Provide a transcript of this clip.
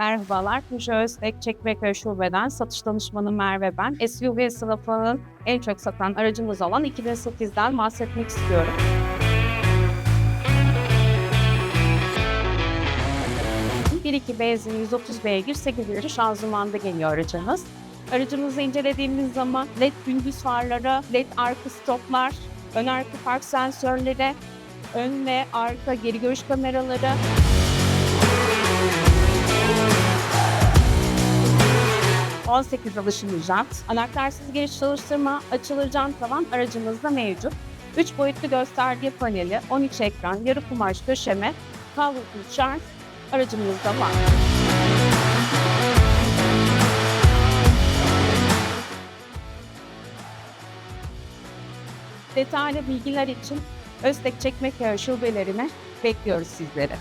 Merhabalar, Peugeot Öztek Çekmeköy Şube'den satış danışmanı Merve ben. SUV sınıfının en çok satan aracımız olan 2008'den bahsetmek istiyorum. İki benzin 130 beygir 8 litre şanzımanda geliyor aracımız. Aracımızı incelediğimiz zaman LED gündüz farları, LED arka stoplar, ön arka park sensörleri, ön ve arka geri görüş kameraları, 18 alışımlı jant, anahtarsız giriş çalıştırma, açılır jant tavan aracımızda mevcut. 3 boyutlu gösterge paneli, 13 ekran, yarı kumaş döşeme, kablosuz şarj aracımızda var. Detaylı bilgiler için Öztek Çekmeköy şubelerine bekliyoruz sizleri.